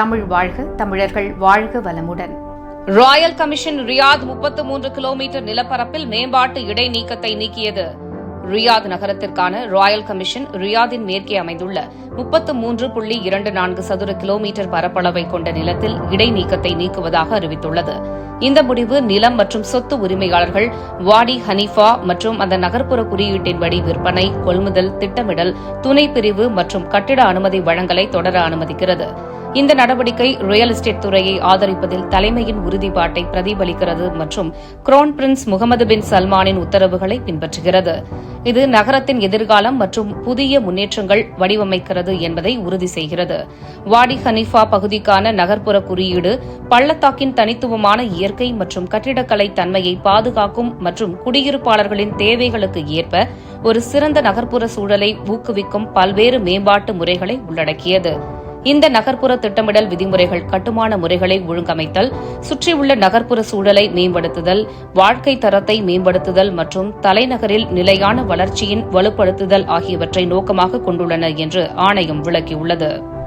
தமிழ் வாழ்க தமிழர்கள் வாழ்க வளமுடன். ராயல் கமிஷன் ரியாத் முப்பத்து மூன்று கிலோமீட்டர் நிலப்பரப்பில் மேம்பாட்டு இடைநீக்கத்தை நீக்கியது. ரியாத் நகரத்திற்கான ராயல் கமிஷன் ரியாதின் மேற்கே அமைந்துள்ள முப்பத்து மூன்று புள்ளி இரண்டு நான்கு சதுர கிலோமீட்டர் பரப்பளவை கொண்ட நிலத்தில் இடைநீக்கத்தை நீக்குவதாக அறிவித்துள்ளது. இந்த முடிவு நிலம் மற்றும் சொத்து உரிமையாளர்கள் வாடி ஹனீஃபா மற்றும் அந்த நகர்ப்புற குறியீட்டின்படி விற்பனை கொள்முதல் திட்டமிடல் துணை பிரிவு மற்றும் கட்டிட அனுமதி வழங்கலை தொடர அனுமதிக்கிறது. இந்த நடவடிக்கை ரியல் எஸ்டேட் துறையை ஆதரிப்பதில் தலைமையின் உறுதிப்பாட்டை பிரதிபலிக்கிறது மற்றும் குரோன் பிரின்ஸ் முகமது பின் சல்மானின் உத்தரவுகளை பின்பற்றுகிறது. இது நகரத்தின் எதிர்காலம் மற்றும் புதிய முன்னேற்றங்கள் வடிவமைக்கிறது என்பதை உறுதி செய்கிறது. வாடி ஹனீஃபா பகுதிக்கான நகர்ப்புற குறியீடு பள்ளத்தாக்கின் தனித்துவமான இயற்கை மற்றும் கட்டிடக்கலை தன்மையை பாதுகாக்கும் மற்றும் குடியிருப்பாளர்களின் தேவைகளுக்கு ஏற்ப ஒரு சிறந்த நகர்ப்புற சூழலை ஊக்குவிக்கும் பல்வேறு மேம்பாட்டு முறைகளை உள்ளடக்கியது. இந்த நகர்ப்புற திட்டமிடல் விதிமுறைகள் கட்டுமான முறைகளை ஒழுங்கமைத்தல் சுற்றியுள்ள நகர்ப்புற சூழலை மேம்படுத்துதல் வாழ்க்கை தரத்தை மேம்படுத்துதல் மற்றும் தலைநகரில் நிலையான வளர்ச்சியின் வலுப்படுத்துதல் ஆகியவற்றை நோக்கமாக கொண்டுள்ளன என்று ஆணையம் விளக்கியுள்ளது.